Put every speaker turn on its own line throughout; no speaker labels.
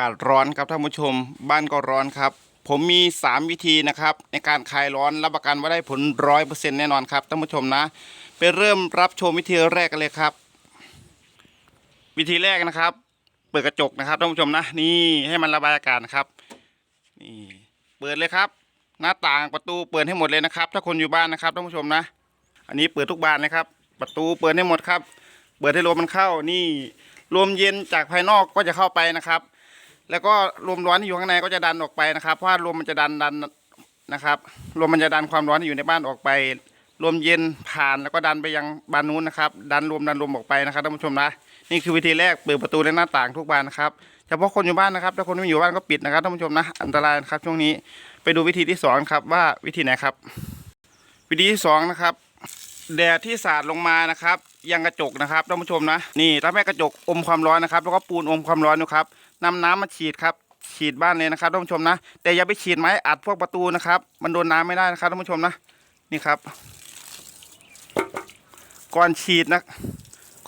ากาศร้อนครับท่านผู้ชม บ้านก็ร้อนครับ ผมมี 3 วิธีนะครับ ในการคลายร้อนรับประกันว่าได้ผลร้อยเปอร์เซ็นต์แน่นอนครับท่านผู้ชมนะไปเริ่มรับชมวิธีแรกกันเลยครับ วิธีแรกนะครับ เปิดกระจกนะครับท่านผู้ชมนะนี่ให้มันระบายอากาศนะครับนี่เปิดเลยครับ หน้าต่างประตูเปิดให้หมดเลยนะครับ ถ้าคนอยู่บ้านนะครับท่านผู้ชมนะ อันนี้เปิดทุกบานนะครับ ประตูเปิดให้หมดครับ เปิดให้ลมมันเข้านี่ลมเย็นจากภายนอกก็จะเข้าไปนะครับ แล้วก็ลมร้อนที่อยู่ข้างในก็จะดันออกไปนะครับ เพราะว่าลมมันจะดันดันนะครับ ลมมันจะดันความร้อนที่อยู่ในบ้านออกไป ลมเย็นผ่านแล้วก็ดันไปยังบานนู้นนะครับ ดันลมดันลมออกไปนะครับท่านผู้ชมนะ นี่คือวิธีแรกเปิดประตูและหน้าต่างทุกบานนะครับ เฉพาะคนอยู่บ้านนะครับ ถ้าคนไม่อยู่บ้านก็ปิดนะครับท่านผู้ชมนะ อันตรายนะครับช่วงนี้ ไปดูวิธีที่สองครับว่าวิธีไหนครับ วิธีที่สองนะครับ แดดที่สาดลงมานะครับ ยังกระจกนะครับท่านผู้ชมนะนี่ถ้าไม่กระจกอมความร้อนนะครับ แล้วก็ปูนอมความร้อนนะครับนำน้ำมาฉีดครับฉีดบ้านเลยนะครับท่านผู้ชมนะ แต่อย่าไปฉีดไม้อัดพวกประตูนะครับ มันโดนน้ำไม่ได้นะครับท่านผู้ชมนะนี่ครับ ก่อนฉีดนะ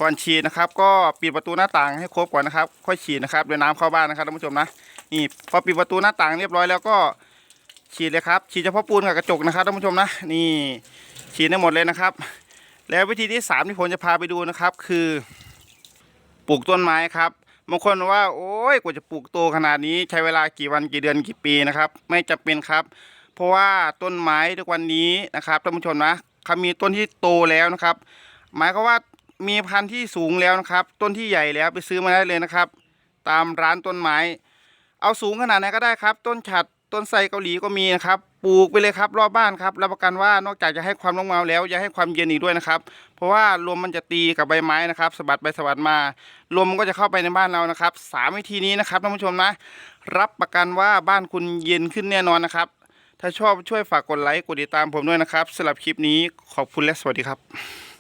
ก่อนฉีดนะครับ ก็ปิดประตูหน้าต่างให้ครบก่อนนะครับ ค่อยฉีดนะครับโดยน้ำเข้าบ้านนะครับท่านผู้ชมนะนี่พอปิดประตูหน้าต่างเรียบร้อยแล้วก็ฉีดเลยครับ ฉีดเฉพาะปูนกับกระจกนะครับท่านผู้ชมนะ นี่ฉีดได้หมดเลยนะครับ แล้ววิธีที่สามที่ผมจะพาไปดูนะครับ คือ ปลูกต้นไม้ครับบางคนว่าโอ้ยกว่าจะปลูกโตขนาดนี้ใช้เวลากี่วันกี่เดือนกี่ปีนะครับ ไม่จำเป็นครับ เพราะว่าต้นไม้ทุกวันนี้นะครับท่านผู้ชมนะเขามีต้นที่โตแล้วนะครับ หมายความว่ามีพันธุ์ที่สูงแล้วนะครับ ต้นที่ใหญ่แล้วไปซื้อมาได้เลยนะครับ ตามร้านต้นไม้ เอาสูงขนาดไหนก็ได้ครับ ต้นฉัด ต้นไทรเกาหลีก็มีนะครับ ปลูกไปเลยครับ รอบบ้านครับรับประกันว่านอกจากจะให้ความร่มเงาแล้วยังให้ความเย็นอีกด้วยนะครับ เพราะว่าลมมันจะตีกับใบไม้นะครับสะบัดไปสะบัดมาลมก็จะเข้าไปในบ้านเรานะครับสามวิธีนี้นะครับท่านผู้ชมนะ รับประกันว่าบ้านคุณเย็นขึ้นแน่นอนนะครับ ถ้าชอบช่วยฝากกดไลค์กดติดตามผมด้วยนะครับสำหรับคลิปนี้ขอบคุณและสวัสดีครับ